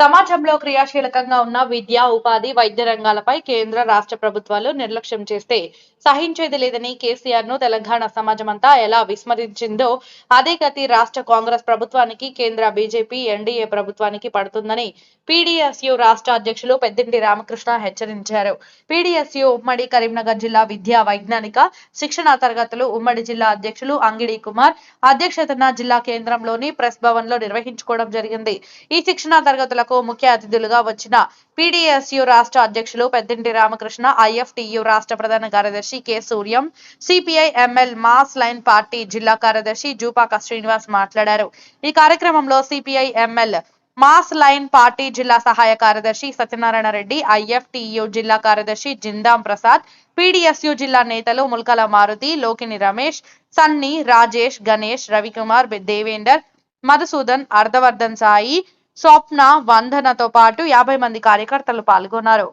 సమాజంలో క్రియాశీలకంగా ఉన్న విద్య ఉపాధి వైద్య రంగాలపై కేంద్ర రాష్ట్ర ప్రభుత్వాలు నిర్లక్ష్యం చేస్తే సహించేది లేదని కేసీఆర్ను తెలంగాణ సమాజమంతా ఎలా విస్మరించిందో అదే గతి రాష్ట్ర కాంగ్రెస్ ప్రభుత్వానికి కేంద్ర బీజేపీ ఎన్డీఏ ప్రభుత్వానికి పడుతుందని పీడీఎస్యు రాష్ట్ర అధ్యక్షులు పెద్దింటి రామకృష్ణ హెచ్చరించారు. పీడీఎస్యు ఉమ్మడి కరీంనగర్ జిల్లా విద్యా వైజ్ఞానిక శిక్షణ తరగతులు ఉమ్మడి జిల్లా అధ్యక్షులు అంగిడి కుమార్ అధ్యక్షతన జిల్లా కేంద్రంలోని ప్రెస్ భవన్లో నిర్వహించుకోవడం జరిగింది. ఈ శిక్షణ తరగతులకు ముఖ్య అతిథులుగా వచ్చిన పీడీఎస్యు రాష్ట్ర అధ్యక్షులు పెద్దింటి రామకృష్ణ ఐఎఫ్టియు రాష్ట్ర ప్రధాన కార్యదర్శి K Suryam CPI ML mass line party జిల్లా కార్యదర్శి జూపాక శ్రీనివాస్ మాట్లాడారు. ఈ కార్యక్రమంలో CPI ML mass line party జిల్లా సహాయ కార్యదర్శి సత్యనారాయణ రెడ్డి ఐఎఫ్టియు జిల్లా కార్యదర్శి జిందాం ప్రసాద్ పీడీఎస్యు జిల్లా నేతలు ముల్కల మారుతి లోకిని రమేష్ సన్ని రాజేష్ గణేష్ రవికుమార్ దేవేందర్ మధుసూదన్ అర్ధవర్ధన్ సాయి స్వప్న వందనతో పాటు యాభై మంది కార్యకర్తలు పాల్గొన్నారు.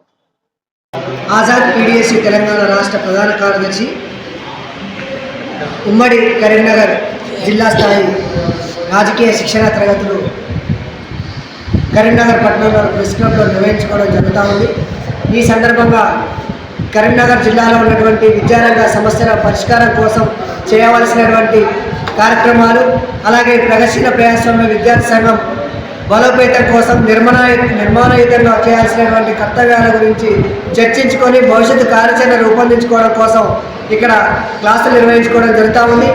ఆజాద్ పీడిఎస్సి తెలంగాణ రాష్ట్ర ప్రధాన కార్యదర్శి ఉమ్మడి కరీంనగర్ జిల్లా స్థాయి రాజకీయ శిక్షణ తరగతులు కరీంనగర్ పట్టణంలో ప్రెస్ క్లబ్లో నిర్వహించుకోవడం జరుగుతూ ఉంది. ఈ సందర్భంగా కరీంనగర్ జిల్లాలో ఉన్నటువంటి విద్యారంగ సమస్యల పరిష్కారం కోసం చేయవలసినటువంటి కార్యక్రమాలు అలాగే ప్రగతిశీల ప్రజాస్వామ్య విద్యార్థి సంఘం బలోపేతం కోసం నిర్మాణ నిర్మాణయుతంగా చేయాల్సినటువంటి కర్తవ్యాల గురించి చర్చించుకొని భవిష్యత్తు కార్యాచరణ రూపొందించుకోవడం కోసం ఇక్కడ క్లాసులు నిర్వహించుకోవడం జరుగుతూ ఉంది.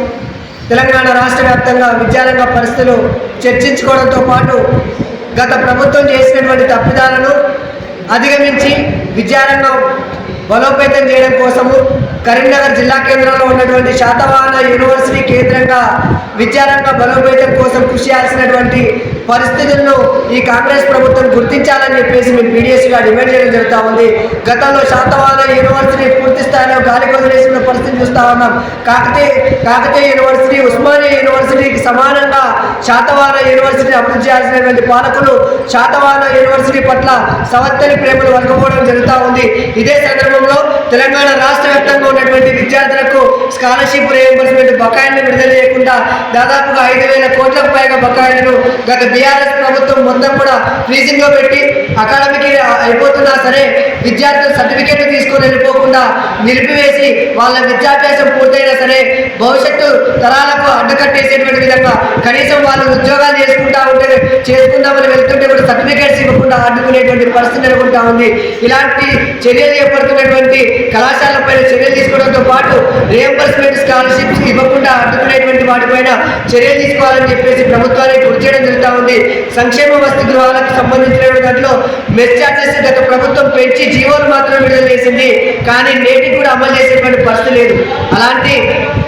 తెలంగాణ రాష్ట్ర వ్యాప్తంగా విద్యారంగ పరిస్థితులు చర్చించుకోవడంతో పాటు గత ప్రభుత్వం చేసినటువంటి తప్పిదాలను అధిగమించి విద్యారంగం బలోపేతం చేయడం కోసము కరీంనగర్ జిల్లా కేంద్రంలో ఉన్నటువంటి శాతవాహన యూనివర్సిటీ కేంద్రంగా విద్యారంగ బలోపేతం కోసం కృషి చేయాల్సినటువంటి పరిస్థితులను ఈ కాంగ్రెస్ ప్రభుత్వం గుర్తించాలని చెప్పేసి మేము పీడిఎస్గా డిమాండ్ చేయడం జరుగుతూ ఉంది. గతంలో శాతవాహన యూనివర్సిటీ పూర్తి స్థాయిలో గాలి పరిస్థితి చూస్తూ ఉన్నాం. కాకతీయ కాకతీయ యూనివర్సిటీ ఉస్మానియా యూనివర్సిటీకి సమానంగా శాతవాన యూనివర్సిటీని అభివృద్ధి చేయాల్సినటువంటి పాలకులు శాతవాన యూనివర్సిటీ పట్ల సవత్తని ప్రేమలు వరకపోవడం జరుగుతూ ఉంది. ఇదే సందర్భంలో తెలంగాణ రాష్ట్ర వ్యాప్తంగా ఉన్నటువంటి విద్యార్థులకు స్కాలర్షిప్ రియంబర్స్మెంట్ బకాయిలను విడుదల చేయకుండా దాదాపుగా ఐదు వేల కోట్లకు పైగా బకాయిలను గత బీఆర్ఎస్ ప్రభుత్వం మొత్తం కూడా ఫ్రీజింగ్లో పెట్టి అకాడమిక్ అయిపోతున్నా సరే విద్యార్థులు సర్టిఫికేట్ తీసుకొని వెళ్ళిపోకుండా నిలిపివేసి వాళ్ళ విద్యాభ్యాసం పూర్తయినా సరే భవిష్యత్తు తరాలకు అడ్డుకట్టేసేటువంటి విధంగా కనీసం వాళ్ళు ఉద్యోగాలు చేసుకుంటా ఉంటే చేసుకుందామని వెళ్తుంటే కూడా సర్టిఫికేట్స్ ఇవ్వకుండా అడ్డుకునేటువంటి పరిస్థితి నెలకొంటా ఉంది. ఇలాంటి చర్యలు చేపడుతున్నటువంటి కళాశాలపైన చర్యలు తీసుకోవడంతో పాటు రియంబర్స్మెంట్ స్కాలర్షిప్స్ ఇవ్వకుండా అడ్డుకునేటువంటి వాటిపైన చర్యలు తీసుకోవాలని చెప్పేసి ప్రభుత్వానికి గుర్తు చేయడం జరుగుతూ ఉంది. సంక్షేమ వసతి గృహాలకు సంబంధించిన దాంట్లో చార్జెస్ గత ప్రభుత్వం పెంచి జీవోలు మాత్రం విడుదల చేసింది కానీ నేటికి కూడా అమలు చేసేటువంటి పరిస్థితి లేదు. అలాంటి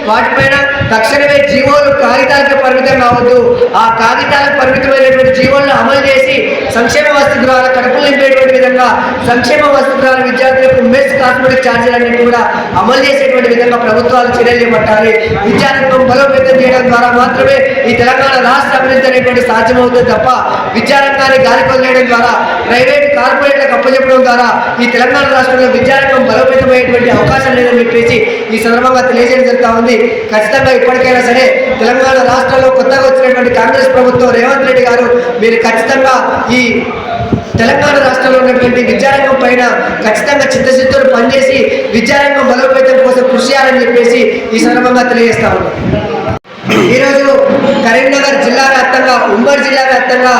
వాటిపైన తక్షణమే జీవోలు కాగితాలకు పరిమితం కావద్దు. ఆ కాగితాలకు పరిమితమైనటువంటి జీవోలను అమలు చేసి సంక్షేమ వసతి ద్వారా కడుపులు నింపేటువంటి విధంగా సంక్షేమ వసతి ద్వారా విద్యార్థులకు మెస్ కాస్మెటిక్ ఛార్జీలన్నింటినీ కూడా అమలు చేసేటువంటి విధంగా ప్రభుత్వాలు చర్యలు చేపట్టాలి. విద్యారంగం బలోపేతం చేయడం ద్వారా మాత్రమే ఈ తెలంగాణ రాష్ట్ర అభివృద్ధి అనేటువంటి సాధ్యమవుతుంది తప్ప విద్యారంగాన్ని గాలి వదిలేయడం ద్వారా ప్రైవేట్ కార్పొరేట్లకు అప్పచెప్పడం ద్వారా ఈ తెలంగాణ రాష్ట్రంలో విద్యారంగం బలోపేతమయ్యేటువంటి అవకాశం లేదని చెప్పేసి ఈ సందర్భంగా తెలియజేయడం జరుగుతూ ఉంది. ఖచ్చితంగా ఇప్పటికైనా సరే తెలంగాణ రాష్ట్రంలో కొత్తగా వచ్చినటువంటి కాంగ్రెస్ ప్రభుత్వం రేవంత్ రెడ్డి గారు మీరు ఖచ్చితంగా ఈ తెలంగాణ రాష్ట్రంలో ఉన్నటువంటి విద్యారంగం పైన ఖచ్చితంగా చిత్తశుద్ధితో పనిచేసి విద్యారంగం బలోపేతం కోసం కృషి చేయాలని చెప్పేసి ఈ సందర్భంగా తెలియజేస్తా ఉన్నాం. ఈరోజు వ్యాప్తంగా ఉమ్మడి జిల్లా వ్యాప్తంగా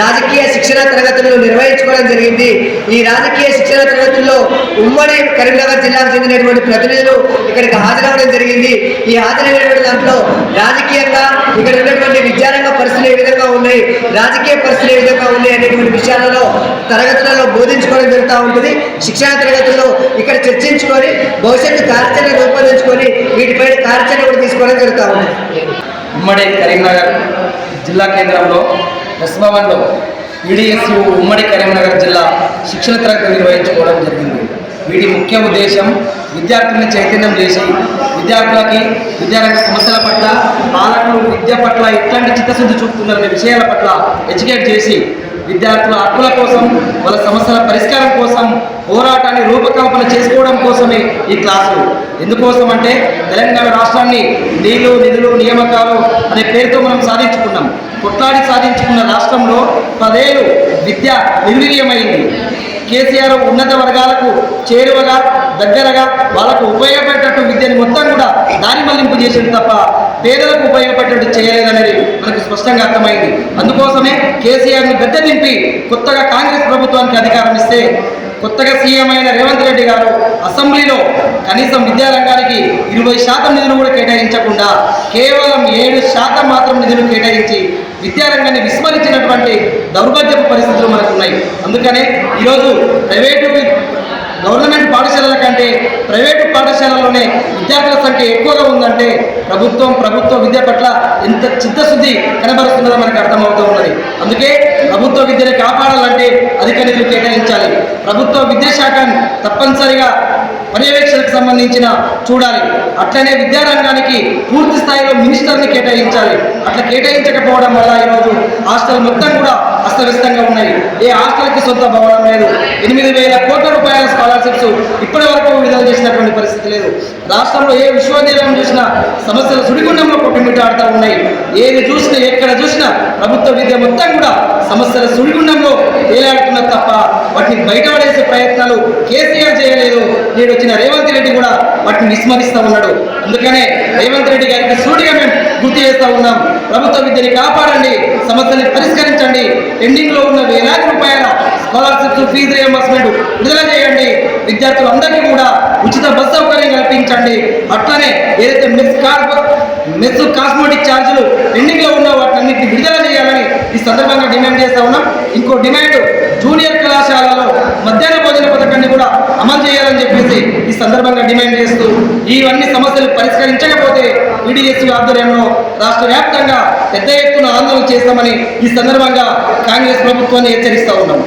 రాజకీయ శిక్షణ తరగతులు నిర్వహించుకోవడం జరిగింది. ఈ రాజకీయ శిక్షణ తరగతుల్లో ఉమ్మడి కరీంనగర్ జిల్లాకు చెందినటువంటి ప్రతినిధులు ఇక్కడికి హాజరవడం జరిగింది. ఈ హాజరైనటువంటి దాంట్లో రాజకీయంగా ఇక్కడ ఉన్నటువంటి విద్యారంగ పరిస్థితులు ఏ విధంగా ఉన్నాయి రాజకీయ పరిస్థితులు ఏ విధంగా ఉన్నాయి అనేటువంటి విషయాలలో తరగతులలో బోధించుకోవడం జరుగుతూ ఉంటుంది. శిక్షణ తరగతుల్లో ఇక్కడ చర్చించుకొని భవిష్యత్తు కార్యాచరణ రూపొందించుకొని వీటిపై కార్యాచరణ కూడా తీసుకోవడం జరుగుతూ ఉంటుంది ఉమ్మడి కరీంనగర్ జిల్లా కేంద్రంలో ప్రెస్ ఈడిఎస్యు ఉమ్మడి కరీంనగర్ జిల్లా శిక్షణ తరగతి నిర్వహించుకోవడం జరిగింది. వీటి ముఖ్య ఉద్దేశం విద్యార్థులను చైతన్యం చేసి విద్యార్థులకి విద్యారంగ సమస్యల పట్ల పాలకులు విద్య పట్ల ఎట్లాంటి చిత్తశుద్ధి చూపుతున్నారనే విషయాల పట్ల ఎడ్యుకేట్ చేసి విద్యార్థుల హక్కుల కోసం వాళ్ళ సమస్యల పరిష్కారం కోసం పోరాటాన్ని రూపకల్పన చేసుకోవడం కోసమే ఈ క్లాసులు ఎందుకోసం అంటే తెలంగాణ రాష్ట్రాన్ని నీళ్ళు నిధులు నియామకాలు అనే పేరుతో మనం సాధించుకున్నాం. కొట్లాడి సాధించుకున్న రాష్ట్రంలో పదేళ్ళు విద్య నిర్వీర్యమైంది. కేసీఆర్ ఉన్నత వర్గాలకు చేరువగా దగ్గరగా వాళ్ళకు ఉపయోగపడేటట్టు విద్యను మొత్తం కూడా దారి మళ్ళింపు చేసింది తప్ప పేదలకు ఉపయోగపడేటట్టు చేయలేదనేది మనకు స్పష్టంగా అర్థమైంది. అందుకోసమే కేసీఆర్ని గద్దె దింపి కొత్తగా కాంగ్రెస్ ప్రభుత్వానికి అధికారం ఇస్తే కొత్తగా సీఎం అయిన రేవంత్ రెడ్డి గారు అసెంబ్లీలో కనీసం విద్యారంగానికి ఇరవై శాతం నిధులు కూడా కేటాయించకుండా కేవలం ఏడు శాతం మాత్రం నిధులు కేటాయించి విద్యారంగాన్ని విస్మరించినటువంటి దౌర్భాగ్యపు పరిస్థితులు మనకు ఉన్నాయి. అందుకనే ఈరోజు ప్రైవేటు గవర్నమెంట్ పాఠశాలల కంటే ప్రైవేటు పాఠశాలల్లోనే విద్యార్థుల సంఖ్య ఎక్కువగా ఉందంటే ప్రభుత్వం ప్రభుత్వ విద్య పట్ల ఎంత చిత్తశుద్ధి కనబరుస్తున్నదో మనకు అర్థమవుతూ ఉన్నది. అందుకే ప్రభుత్వ విద్యను కాపాడాలంటే అధిక నిధులు కేటాయించాలి. ప్రభుత్వ విద్యాశాఖ తప్పనిసరిగా పర్యవేక్షణకు సంబంధించిన చూడాలి. అట్లనే విద్యారంగానికి పూర్తి స్థాయిలో మినిస్టర్ని కేటాయించాలి. అట్లా కేటాయించకపోవడం వల్ల ఈరోజు హాస్టల్ మొత్తం కూడా అస్తవ్యస్తంగా ఏ హాస్టల్కి సొంత భవనం లేదు. ఎనిమిది వేల కోట్ల రూపాయల స్కాలర్షిప్స్ ఇప్పటి వరకు విడుదల చేసినటువంటి పరిస్థితి లేదు. రాష్ట్రంలో ఏ విశ్వవిద్యాలయం చూసినా సమస్యలు సుడిగుండంలో కొట్టుమిట్టాడుతూ ఉన్నాయి. ఏది చూసినా ఎక్కడ చూసినా ప్రభుత్వ విద్య మొత్తం కూడా సమస్యల సుడిగుండంలో తేలాడుతున్న తప్ప వాటిని బయటపడేసే ప్రయత్నాలు కేసీఆర్ చేయలేదు. నేడు వచ్చిన రేవంత్ రెడ్డి కూడా వాటిని విస్మరిస్తూ ఉన్నాడు. అందుకనే రేవంత్ రెడ్డి గారికి సూటిగా మేము గుర్తు చేస్తూ ఉన్నాం. ప్రభుత్వ విద్యని కాపాడండి. సమస్యని పరిష్కరించండి పెండింగ్లో ఉన్న వేలాది రూపాయల స్కాలర్షిప్స్ ఫీజు రియంబర్స్మెంట్ విడుదల చేయండి. విద్యార్థులందరికీ కూడా ఉచిత బస్ సౌకర్యం కల్పించండి. అట్లనే ఏదైతే మెస్ కార్ మెస్ కాస్మోటిక్ ఛార్జీలు పెండింగ్లో ఉన్న వాటిని విడుదల చేయాలని ఈ సందర్భంగా డిమాండ్ చేస్తా ఉన్నాం. ఇంకో డిమాండ్ జూనియర్ కళాశాలలో మధ్యాహ్న భోజన పథకాన్ని కూడా అమలు చేయాలని చెప్పేసి ఈ సందర్భంగా డిమాండ్ చేస్తూ ఇవన్నీ సమస్యలు పరిష్కరించకపోతే ఈడీఎస్సీ ఆధ్వర్యంలో రాష్ట్ర వ్యాప్తంగా పెద్ద ఎత్తున ఆందోళన చేస్తామని ఈ సందర్భంగా కాంగ్రెస్ ప్రభుత్వాన్ని హెచ్చరిస్తా ఉన్నాం.